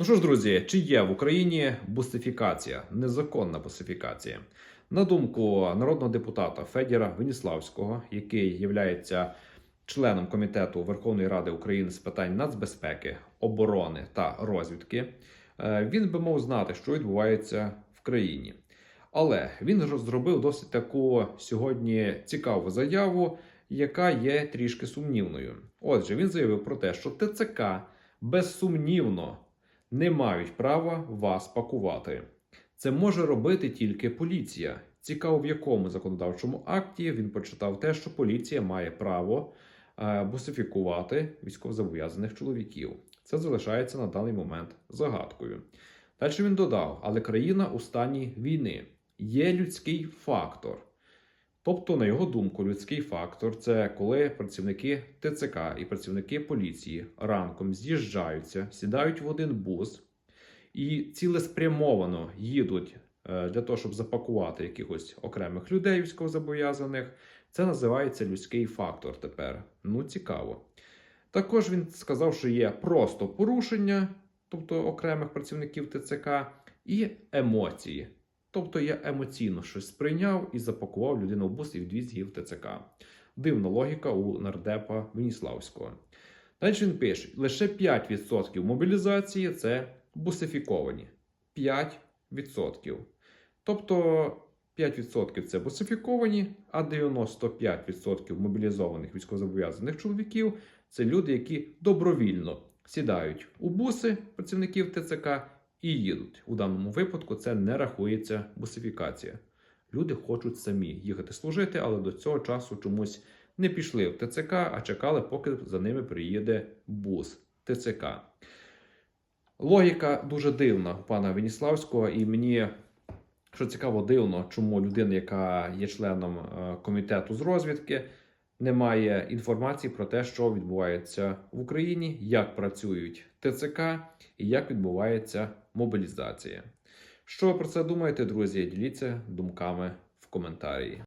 Ну що ж, друзі, чи є в Україні бусифікація, незаконна бусифікація? На думку народного депутата Федіра Веніславського, який є членом комітету Верховної Ради України з питань нацбезпеки, оборони та розвідки, е, він би мав знати, що відбувається в країні. Але він зробив досить таку сьогодні цікаву заяву, яка є трішки сумнівною. Отже, він заявив про те, що ТЦК безсумнівно не мають права вас пакувати. Це може робити тільки поліція. Цікаво, в якому законодавчому акті він почитав те, що поліція має право е, бусифікувати військовозобов'язаних чоловіків. Це залишається на даний момент загадкою. Далі він додав: але країна у стані війни є людський фактор. Тобто, на його думку, людський фактор це коли працівники ТЦК і працівники поліції ранком з'їжджаються, сідають в один бус і цілеспрямовано їдуть е, для того, щоб запакувати якихось окремих людей військовозобов'язаних. Це називається людський фактор тепер. Ну, цікаво. Також він сказав, що є просто порушення, тобто окремих працівників ТЦК, і емоції. Тобто я емоційно щось сприйняв і запакував людину в бус і відвіз її в ТЦК. Дивна логіка у нардепа Веніславського. Далі він пише: лише 5% мобілізації це бусифіковані. 5%. Тобто 5% це бусифіковані, а 95% мобілізованих військовозобов'язаних чоловіків це люди, які добровільно сідають у буси працівників ТЦК і їдуть. У даному випадку це не рахується бусифікація. Люди хочуть самі їхати служити, але до цього часу чомусь не пішли в ТЦК, а чекали, поки за ними приїде бус ТЦК. Логіка дуже дивна у пана Веніславського, і мені що цікаво, дивно, чому людина, яка є членом е, комітету з розвідки, не має інформації про те, що відбувається в Україні, як працюють ТЦК і як відбувається мобілізація. Що ви про це думаєте, друзі? Діліться думками в коментарі.